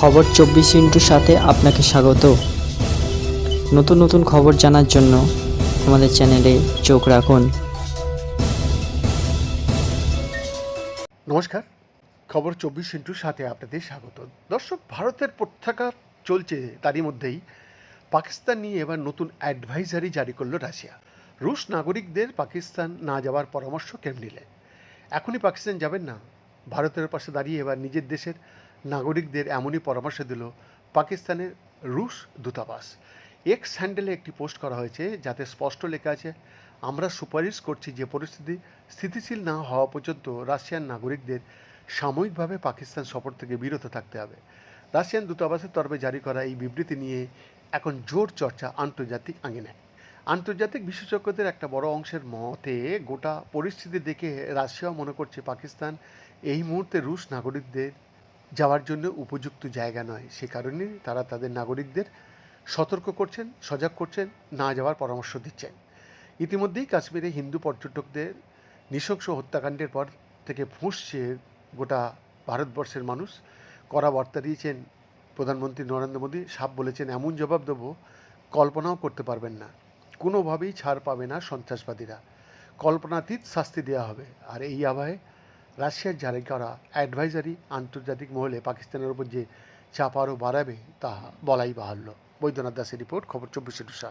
খবর চব্বিশ ইন্টুর সাথে আপনাকে স্বাগত। নতুন নতুন খবর জানার জন্য আমাদের চ্যানেলে চোখ রাখুন। নমস্কার, খবর চব্বিশ ইন্টুর সাথে আপনাদের স্বাগত। দর্শক, ভারতের প্রত্যাঘাত চলছে, তারই মধ্যেই পাকিস্তান নিয়ে এবার নতুন অ্যাডভাইজারি জারি করল রাশিয়া। রুশ নাগরিকদের পাকিস্তান না যাওয়ার পরামর্শ ক্রেমলিনের এখনই পাকিস্তান যাবেন না। ভারতের পাশে দাঁড়িয়ে এবার নিজের দেশের নাগরিকদের এমনই পরামর্শ দিল পাকিস্তানের রুশ দূতাবাস। এক্স হ্যান্ডেলে একটি পোস্ট করা হয়েছে, যাতে স্পষ্ট লেখা আছে, আমরা সুপারিশ করছি যে পরিস্থিতি স্থিতিশীল না হওয়া পর্যন্ত রাশিয়ান নাগরিকদের সাময়িকভাবে পাকিস্তান সফর থেকে বিরত থাকতে হবে। রাশিয়ান দূতাবাসের তরফে জারি করা এই বিবৃতি নিয়ে এখন জোর চর্চা আন্তর্জাতিক আঙিনায়। আন্তর্জাতিক বিশেষজ্ঞদের একটা বড় অংশের মতে, গোটা পরিস্থিতি দেখে রাশিয়াও মনে করছে পাকিস্তান এই মুহূর্তে রুশ নাগরিকদের যাওয়ার জন্য উপযুক্ত জায়গা নয়। সে কারণে তারা তাদের নাগরিকদের সতর্ক করছেন, সজাগ করছেন, না যাওয়ার পরামর্শ দিচ্ছেন। ইতিমধ্যেই কাশ্মীরে হিন্দু পর্যটকদের নৃশংস হত্যাকাণ্ডের পর থেকে ফুঁসছে গোটা ভারতবর্ষের মানুষ। কড়া বার্তা দিয়েছেন প্রধানমন্ত্রী নরেন্দ্র মোদী। সাপ বলেছেন, এমন জবাব দেবো, কল্পনাও করতে পারবেন না। কোনোভাবেই ছাড় পাবে না সন্ত্রাসবাদীরা। কল্পনাতীত শাস্তি দেওয়া হবে। আর এই আবহে রাশিয়ার জারি করা অ্যাডভাইজারি আন্তর্জাতিক মহলে পাকিস্তানের উপর যে চাপ আরও বাড়াবে, তা বলাই বাহাল্য। বৈদ্যনাথ দাসের রিপোর্ট, খবর চব্বিশে টুসা